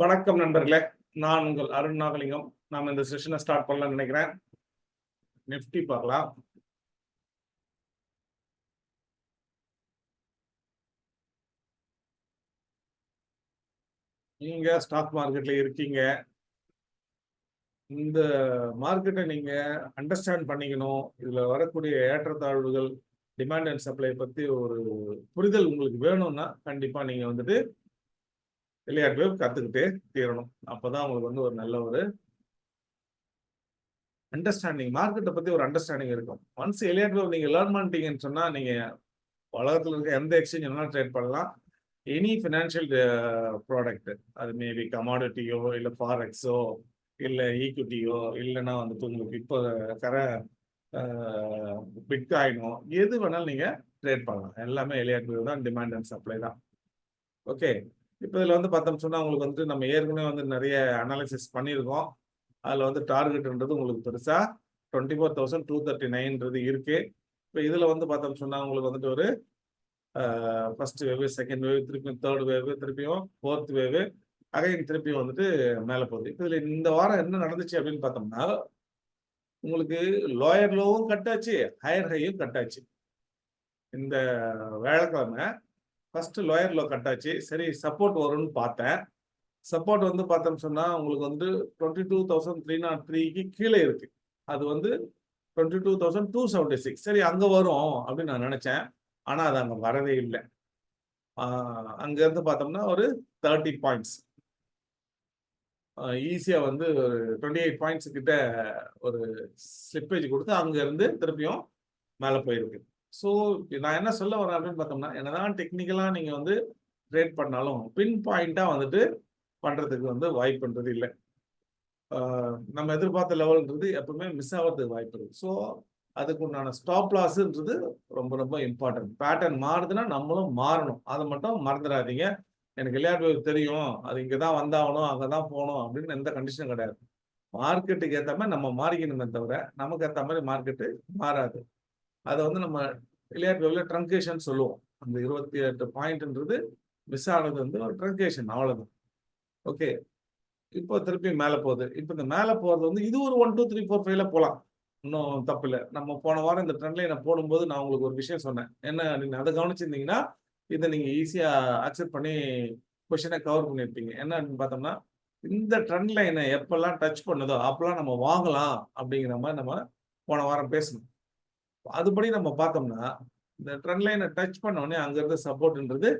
வணக்கம் நண்பர்களே. நான் உங்கள் அருண் நாகலிங்கம். நாம் இந்த செஷனை ஸ்டார்ட் பண்ணலாம்னு நினைக்கிறேன். நிஃப்டி பார்க்கலாம். நீங்க ஸ்டாக் மார்க்கெட்ல இருக்கீங்க. இந்த மார்க்கெட்டை நீங்க அண்டர்ஸ்டாண்ட் பண்ணிக்கணும். இதுல வரக்கூடிய ஏற்றத்தாழ்வுகள் டிமாண்ட் அண்ட் சப்ளை பத்தி ஒரு புரிதல் உங்களுக்கு வேணும்னா கண்டிப்பா நீங்க வந்துட்டு விளையாட்டு கற்றுக்கிட்டே தீரணும். அப்போதான் அவங்களுக்கு வந்து ஒரு நல்ல ஒரு அண்டர்ஸ்டாண்டிங் மார்க்கெட்டை பற்றி ஒரு அண்டர்ஸ்டாண்டிங் இருக்கும். ஒன்ஸ் எலியட் நீங்கள் லேர்ன் பண்ணிட்டீங்கன்னு சொன்னால் நீங்கள் உலகத்தில் இருக்க எந்த எக்ஸ்சேஞ்ச் வேணாலும் ட்ரேட் பண்ணலாம். எனி ஃபினான்ஷியல் ப்ராடக்ட் அது மேபி கமாடிட்டியோ இல்லை ஃபாரெக்ஸோ இல்லை ஈக்விட்டியோ இல்லைன்னா வந்துட்டு உங்களுக்கு இப்போ கர பிட்காயினோ uh, எது வேணாலும் நீங்கள் ட்ரேட் பண்ணலாம். எல்லாமே எலியட் தான் டிமாண்ட் அண்ட் சப்ளை தான். ஓகே இப்போ இதில் வந்து பார்த்தோம் சொன்னால் உங்களுக்கு வந்து நம்ம ஏற்கனவே வந்து நிறைய அனாலிசிஸ் பண்ணியிருக்கோம். அதில் வந்து டார்கெட்ன்றது உங்களுக்கு பெருசாக twenty four thousand two thirty நைன்றது இருக்குது இப்போ இதில் வந்து பார்த்தோம் சொன்னால் உங்களுக்கு வந்துட்டு ஒரு ஃபர்ஸ்ட் வேவு செகண்ட் வேவ் திருப்பியும் தேர்ட் வேவு திருப்பியும் ஃபோர்த் வேவு அகைன் திருப்பியும் வந்துட்டு மேலே போகுது. இப்போ இதில் இந்த வாரம் என்ன நடந்துச்சு அப்படின்னு பார்த்தோம்னா உங்களுக்கு லோயர் லோவும் கட்டாச்சு ஹையர் ஹையும் கட்டாச்சு. இந்த வேலைக்கிழமை ஃபர்ஸ்ட் லோயர் லோ கட்டாச்சு. சரி சப்போர்ட் வரும்னு பார்த்தேன். சப்போர்ட் வந்து பார்த்தோம்னு சொன்னா உங்களுக்கு வந்து twenty two thousand three naught த்ரீக்கு கீழே இருக்கு. அது வந்து twenty two thousand two seventy six சரி அங்கே வரும் அப்படின்னு நான் நினச்சேன். ஆனால் அது அங்கே வரவே இல்லை. அங்கேருந்து பார்த்தோம்னா ஒரு தேர்ட்டி பாயிண்ட்ஸ் ஈஸியாக வந்து ஒரு டுவெண்ட்டி எயிட் பாயிண்ட்ஸ் கிட்ட ஒரு ஸ்லிப்பேஜ் கொடுத்து அங்கேருந்து திருப்பியும் மேலே போயிருக்கு. ஸோ நான் என்ன சொல்ல வரேன் அப்படின்னு பார்த்தோம்னா என்னதான் டெக்னிக்கலாக நீங்கள் வந்து ட்ரேட் பண்ணாலும் பின் பாயிண்டாக வந்துட்டு பண்ணுறதுக்கு வந்து வாய்ப்புன்றது இல்லை. நம்ம எதிர்பார்த்த லெவல்ன்றது எப்பவுமே மிஸ் ஆகிறதுக்கு வாய்ப்பு இருக்குது ஸோ அதுக்கு உண்டான ஸ்டாப் லாஸுன்றது ரொம்ப ரொம்ப இம்பார்ட்டன்ட் பேட்டர்ன் மாறுதுன்னா நம்மளும் மாறணும். அதை மட்டும் மறந்துடாதீங்க. எனக்கு விளையாட்டு தெரியும். அது இங்கே தான் வந்தாகணும் அங்கே தான் போகணும் அப்படின்னு எந்த கண்டிஷனும் கிடையாது. மார்க்கெட்டுக்கு ஏற்ற மாதிரி நம்ம மாறிக்கணுமே தவிர நமக்கு ஏற்ற மாதிரி மார்க்கெட்டு மாறாது. அதை வந்து நம்ம விளையாட்டு வேவில் ட்ரங்கேஷன் சொல்லுவோம். அந்த இருபத்தி எட்டு பாயிண்ட்ன்றது மிஸ் ஆனது வந்து ஒரு ட்ரங்கேஷன் அவ்வளோதான் ஓகே இப்போ திருப்பி மேலே போகுது. இப்போ இந்த மேலே போகிறது வந்து இது ஒரு ஒன் டூ த்ரீ ஃபோர் ஃபைவ்ல போகலாம் இன்னும் தப்பு இல்லை. நம்ம போன வாரம் இந்த ட்ரெண்ட் லைனை போடும்போது நான் உங்களுக்கு ஒரு விஷயம் சொன்னேன். என்ன நீங்கள் அதை கவனிச்சிருந்தீங்கன்னா இதை நீங்கள் ஈஸியாக அக்செப்ட் பண்ணி கொஷினை கவர் பண்ணியிருப்பீங்க. என்ன அப்படின்னு பார்த்தோம்னா இந்த ட்ரெண்ட் லைனை எப்பெல்லாம் டச் பண்ணுதோ அப்பெல்லாம் நம்ம வாங்கலாம் அப்படிங்கிற மாதிரி நம்ம போன வாரம் பேசணும் அதுபடி நம்ம பார்த்தோம்னா இந்த ட்ரெண்ட் லைனை டச் பண்ண உடனே அங்கேருந்து சப்போர்ட்ன்றது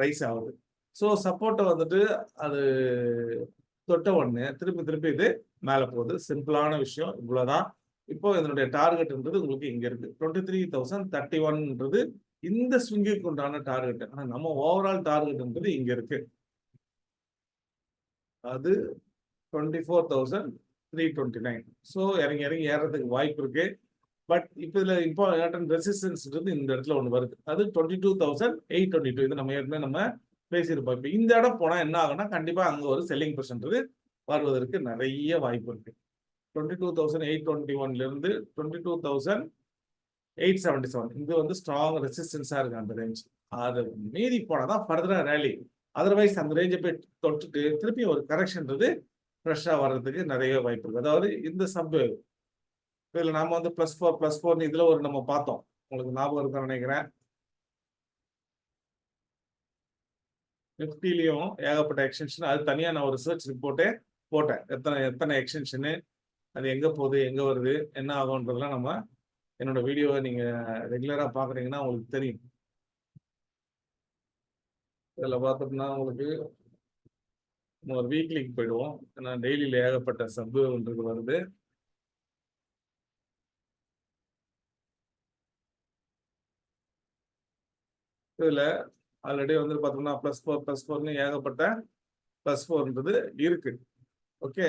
ரைஸ் ஆகுது. ஸோ சப்போர்ட்டை வந்துட்டு அது தொட்ட உடனே திருப்பி திருப்பி இது மேலே போகுது. சிம்பிளான விஷயம். இவ்வளோதான் இப்போ இதனுடைய டார்கெட்ன்றது உங்களுக்கு இங்கே இருக்கு. டுவெண்ட்டி த்ரீ தௌசண்ட் தேர்ட்டி ஒன்ன்றது இந்த ஸ்விங்குக்கு உண்டான டார்கெட் ஆனால் நம்ம ஓவரால் டார்கெட்ன்றது இங்கே இருக்கு. அது twenty four thousand three twenty nine so இறங்கி இறங்கி ஏறதுக்கு வாய்ப்பு இருக்குது பட் இப்போ இதில் இம்பார்ட்டன் ரெசிஸ்டன்ஸ்ன்றது இந்த இடத்துல ஒன்று வருது. அது twenty two thousand eight twenty two இது நம்ம ஏற்கனவே நம்ம பேசியிருப்போம். இப்போ இந்த இடம் போனால் என்ன ஆகும்னா கண்டிப்பாக அங்கே ஒரு செல்லிங் பர்சன்றது வருவதற்கு நிறைய வாய்ப்பு இருக்குது twenty two thousand eight twenty ஒன்லேருந்து twenty two thousand eight seventy seven இது வந்து ஸ்ட்ராங் ரெசிஸ்டன்ஸாக இருக்குது அந்த ரேஞ்ச் அதை மீறி போனால் தான் ஃபர்தராக ரேலி அதர்வைஸ் அந்த ரேஞ்சை போய் தொட்டுட்டு திருப்பி ஒரு கரெக்ஷன்றது ஃப்ரெஷ்ஷாக வர்றதுக்கு நிறைய வாய்ப்பு இருக்குது அதாவது இந்த சப் இதில் நாம வந்து ப்ளஸ் ஃபோர் ப்ளஸ் ஃபோர்னு இதில் ஒரு நம்ம பார்த்தோம். உங்களுக்கு ஞாபகம் இருக்குன்னு நினைக்கிறேன். நிஃப்டிலையும் ஏகப்பட்ட எக்ஸ்டென்ஷன் அது தனியாக நான் ஒரு ரிசர்ச் ரிப்போர்ட்டே போட்டேன். எத்தனை எத்தனை எக்ஸ்டென்ஷனு அது எங்கே போகுது எங்கே வருது என்ன ஆகுன்றதெல்லாம் நம்ம என்னோட வீடியோவை நீங்கள் ரெகுலராக பார்க்குறீங்கன்னா உங்களுக்கு தெரியும். இதில் பார்த்தோம்னா உங்களுக்கு ஒரு வீக்லிக்கு போயிடுவோம். ஏன்னா டெய்லியில் ஏகப்பட்ட சப்ன்றது வருது. இதில் ஆல்ரெடி வந்து பார்த்தோம்னா ப்ளஸ் ஃபோர் ப்ளஸ் ஃபோர்னு ஏகப்பட்ட ப்ளஸ் ஃபோர்ன்றது இருக்கு. ஓகே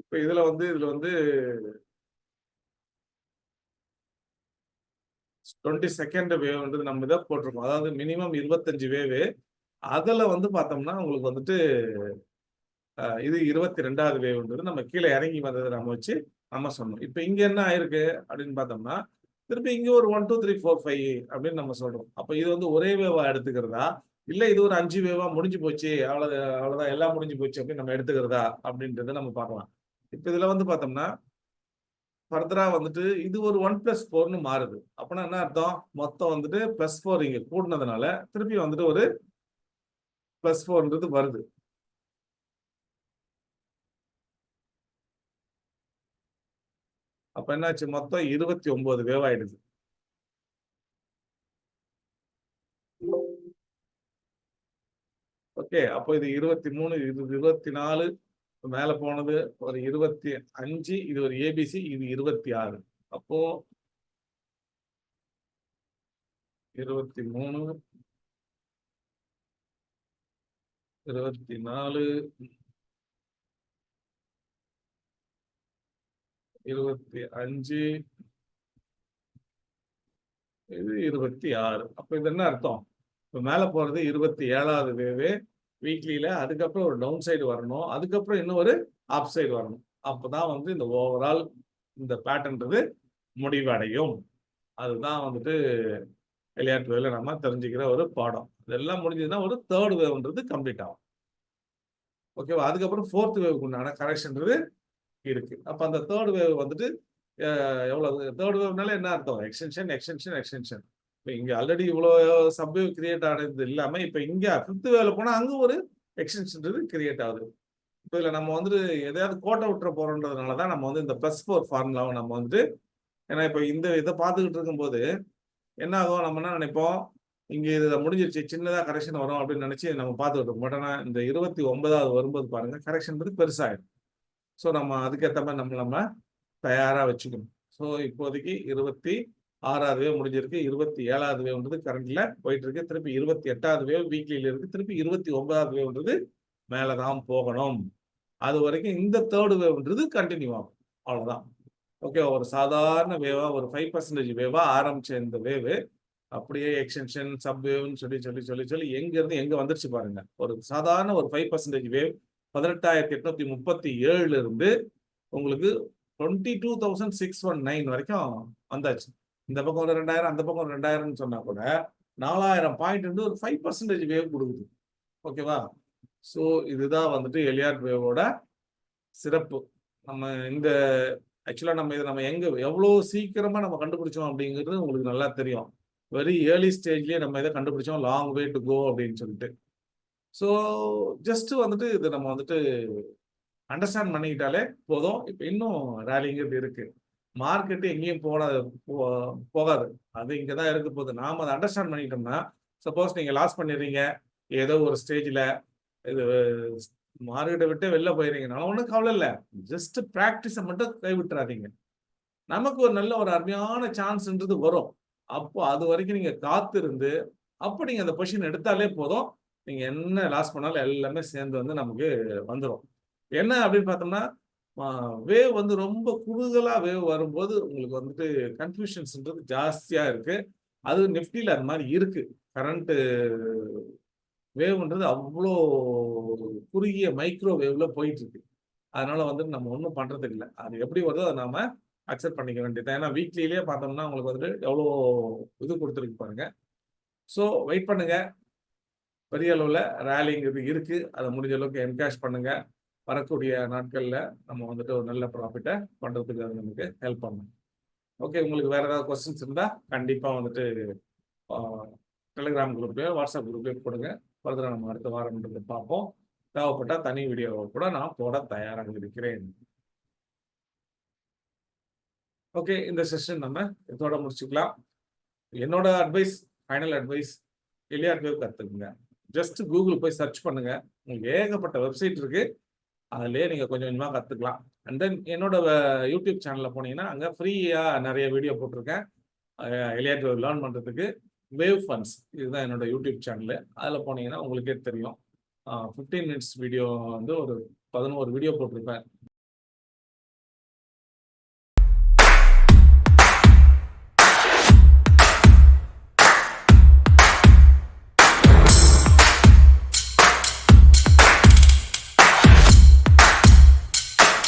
இப்போ இதில் வந்து இதில் வந்து டுவெண்ட்டி செகண்ட் வேவ்ன்றது நம்ம இதை போட்டிருக்கோம். அதாவது மினிமம் இருபத்தஞ்சு வேவு அதில் வந்து பார்த்தோம்னா உங்களுக்கு வந்துட்டு இது இருபத்தி ரெண்டாவது வேவ்ன்றது நம்ம கீழே இறங்கி வந்ததை நம்ம வச்சு நம்ம சொன்னோம். இப்போ இங்கே என்ன ஆயிருக்கு அப்படின்னு பார்த்தோம்னா திருப்பி இங்கே ஒரு one two three four five அப்படின்னு நம்ம சொல்றோம். அப்போ இது வந்து ஒரே வேவா எடுத்துக்கிறதா? இல்லை இது ஒரு அஞ்சு வேவா முடிஞ்சு போச்சு அவ்வளோ அவ்வளோதான் எல்லாம் முடிஞ்சு போச்சு அப்படின்னு நம்ம எடுத்துக்கிறதா? அப்படின்றத நம்ம பார்க்கலாம். இப்போ இதில் வந்து பார்த்தோம்னா ஃபர்தரா வந்துட்டு இது ஒரு ஒன் பிளஸ் ஃபோர்னு மாறுது. அப்படின்னா என்ன அர்த்தம்? மொத்தம் வந்துட்டு பிளஸ் ஃபோர் இங்கே கூடினதுனால திருப்பி வந்துட்டு ஒரு பிளஸ் ஃபோர்ன்றது வருது. அப்ப என்னாச்சு? மொத்தம் இருபத்தி ஒன்பது வேவ் ஆயிடுது. ஓகே அப்போ இது இருபத்தி மூணு இது இருபத்தி நாலு மேல போனது ஒரு இருபத்தி அஞ்சு இது ஒரு ஏபிசி இது இருபத்தி ஆறு. அப்போ இருபத்தி மூணு இருபத்தி நாலு இருபத்தி அஞ்சு. இது இருபத்தி ஆறு. அப்ப இது என்ன அர்த்தம்? இப்ப மேல போறது இருபத்தி ஏழாவது வேவு வீக்லியில அதுக்கப்புறம் ஒரு டவுன் சைடு வரணும். அதுக்கப்புறம் இன்னும் ஒரு அப் சைடு வரணும். அப்பதான் வந்து இந்த ஓவரால் இந்த பேட்டர்ன்றது முடிவடையும். அதுதான் வந்துட்டு விளையாட்டு வேலை நம்ம தெரிஞ்சுக்கிற ஒரு பாடம். இதெல்லாம் முடிஞ்சதுன்னா ஒரு தேர்ட் வேவ்ன்றது கம்ப்ளீட் ஆகும். ஓகேவா அதுக்கப்புறம் ஃபோர்த் வேவுக்கு உண்டான கரெக்ஷன்றது இருக்கு. அப்ப அந்த தேர்ட் வேவ் வந்துட்டு எவ்வளவு? தேர்ட் வேவ்னால என்ன அர்த்தம்? எக்ஸ்டென்ஷன் எக்ஸ்டென்ஷன் எக்ஸ்டென்ஷன் இப்போ இங்க ஆல்ரெடி இவ்வளோ சப்வேவ் கிரியேட் ஆனது இல்லாம இப்ப இங்க ஃபிஃப்த் வேவ்ல போனா அங்க ஒரு எக்ஸ்டென்ஷன் கிரியேட் ஆகுது. இப்போ இதுல நம்ம வந்துட்டு எதையாவது கோட்டை விட்டுற போறோன்றதுனால தான் நம்ம வந்து இந்த ப்ளஸ் ஃபோர் ஃபார்முலாவை நம்ம வந்துட்டு ஏன்னா இப்போ இந்த இதை பார்த்துக்கிட்டு இருக்கும்போது என்ன ஆகும் நம்ம என்ன நினைப்போம்? இங்க இதை முடிஞ்சிருச்சு சின்னதா கரெக்ஷன் வரும் அப்படின்னு நினைச்சு நம்ம பார்த்துக்கிட்டு இருக்கோம். பட் ஆனால் இந்த இருபத்தி ஒன்பதாவது வரும்போது பாருங்க கரெக்ஷன் பெருசாயிடும். ஸோ நம்ம அதுக்கேற்ற மாதிரி நம்ம நம்ம தயாராக வச்சுக்கணும். ஸோ இப்போதைக்கு இருபத்தி ஆறாவது வேவ் முடிஞ்சிருக்கு. இருபத்தி ஏழாவது வேவ்ன்றது கரண்ட்ல போயிட்டு இருக்கு திருப்பி இருபத்தி எட்டாவது வேவ் வீக்லியில இருக்கு. திருப்பி இருபத்தி ஒன்பதாவது வேவ்ன்றது மேலதான் போகணும். அது வரைக்கும் இந்த தேர்டு வேவ்ன்றது கண்டினியூ ஆகும். அவ்வளோதான் ஓகே ஒரு சாதாரண வேவா ஒரு ஃபைவ் பர்சன்டேஜ் வேவா ஆரம்பிச்ச இந்த வேவு அப்படியே எக்ஸ்டென்ஷன் சப் வேவ்னு சொல்லி சொல்லி சொல்லி சொல்லி எங்கேருந்து எங்கே வந்துருச்சு பாருங்க. ஒரு சாதாரண ஒரு ஃபைவ் பர்சன்டேஜ் வேவ் பதினெட்டாயிரத்தி எட்நூத்தி முப்பத்தி ஏழுல இருந்து உங்களுக்கு twenty two thousand six one nine வரைக்கும் வந்தாச்சு. இந்த பக்கம் ஒரு ரெண்டாயிரம் அந்த பக்கம் ஒரு ரெண்டாயிரம்னு சொன்னா கூட நாலாயிரம் பாயிண்ட் வந்து ஒரு ஃபைவ் பர்சன்டேஜ் வேவ் கொடுக்குது. ஓகேவா ஸோ இதுதான் வந்துட்டு எலியாட் வேவோட சிறப்பு. நம்ம இந்த ஆக்சுவலாக நம்ம இதை நம்ம எங்க எவ்வளோ சீக்கிரமா நம்ம கண்டுபிடிச்சோம் அப்படிங்கிறது உங்களுக்கு நல்லா தெரியும். வெரி ஏர்லி ஸ்டேஜ்லேயே நம்ம இதை கண்டுபிடிச்சோம். லாங் வே டு கோ அப்படின்னு சொல்லிட்டு. ஸோ ஜஸ்ட் வந்துட்டு இது நம்ம வந்துட்டு அண்டர்ஸ்டாண்ட் பண்ணிக்கிட்டாலே போதும். இப்போ இன்னும் ரேலிங்கிறது இருக்கு. மார்க்கெட்டு எங்கேயும் போன போகாது. அது இங்கே தான் இருக்க போகுது. நாம் அதை அண்டர்ஸ்டாண்ட் பண்ணிட்டோம்னா சப்போஸ் நீங்கள் லாஸ் பண்ணிடுறீங்க. ஏதோ ஒரு ஸ்டேஜில் இது மார்க்கெட்டை விட்டு வெளில போயிடுறீங்கனாலும் ஒன்றும் கவலை இல்லை. ஜஸ்ட் ப்ராக்டிஸை மட்டும் கைவிட்டுறாதீங்க. நமக்கு ஒரு நல்ல ஒரு அருமையான சான்ஸ்ன்றது வரும். அப்போ அது வரைக்கும் நீங்கள் காத்திருந்து அப்போ நீங்கள் அந்த பொசிஷன் எடுத்தாலே போதும். நீங்கள் என்ன லாஸ் பண்ணாலும் எல்லாமே சேர்ந்து வந்து நமக்கு வந்துடும் என்ன அப்படின்னு பார்த்தோம்னா வேவ் வந்து ரொம்ப குறுகலா வேவ் வரும்போது உங்களுக்கு வந்துட்டு கன்ஃபியூஷன்ஸ்ன்றது ஜாஸ்தியா இருக்கு. அது நிஃப்டியில் அது மாதிரி இருக்கு. கரண்ட்டு வேவ்ன்றது அவ்வளோ குறுகிய மைக்ரோ வேவ்ல போயிட்டு இருக்கு. அதனால வந்துட்டு நம்ம ஒன்றும் பண்றதுக்கு இல்லை. அது எப்படி வருதோ அதை நாம அக்செப்ட் பண்ணிக்க வேண்டியது ஏன்னா வீக்லியிலே பார்த்தோம்னா உங்களுக்கு வந்துட்டு எவ்வளோ இது கொடுத்துருக்கு பாருங்க. ஸோ வெயிட் பண்ணுங்க. பெரிய அளவில் ரேலிங்கிறது இருக்குது அதை முடிஞ்ச அளவுக்கு என்கேஷ் பண்ணுங்கள் வரக்கூடிய நாட்களில் நம்ம வந்துட்டு ஒரு நல்ல ப்ராஃபிட்டை பண்ணுறதுக்கு அது நமக்கு ஹெல்ப் பண்ணும். ஓகே உங்களுக்கு வேறு ஏதாவது கொஸ்டின்ஸ் இருந்தால் கண்டிப்பாக வந்துட்டு டெலிகிராம் குரூப்லேயோ வாட்ஸ்அப் குரூப்லேயோ கொடுங்க ஃபர்தராக நம்ம அடுத்த வாரம்ன்றது பார்ப்போம். தேவைப்பட்டால் தனி வீடியோவை கூட நான் போட தயாராக இருக்கிறேன். ஓகே இந்த செஷன் நம்ம இதோட முடிச்சுக்கலாம். என்னோட அட்வைஸ் ஃபைனல் அட்வைஸ் எளியார் கற்றுக்குங்க ஜஸ்ட் கூகுள் போய் சர்ச் பண்ணுங்க. உங்களுக்கு ஏகப்பட்ட வெப்சைட் இருக்கு. அதுலேயே நீங்கள் கொஞ்சம் கொஞ்சமாக கற்றுக்கலாம் அண்ட் தென் என்னோட யூடியூப் சேனலில் போனீங்கன்னா அங்கே ஃப்ரீயாக நிறைய வீடியோ போட்டிருக்கேன். எலியாட் லேர்ன் பண்ணுறதுக்கு வேவ் ஃபண்ட்ஸ் இதுதான் என்னோட யூடியூப் சேனலு அதில் போனீங்கன்னா உங்களுக்கே தெரியும். ஃபிஃப்டீன் மினிட்ஸ் வீடியோ வந்து ஒரு பதினோரு வீடியோ போட்டிருப்பேன்.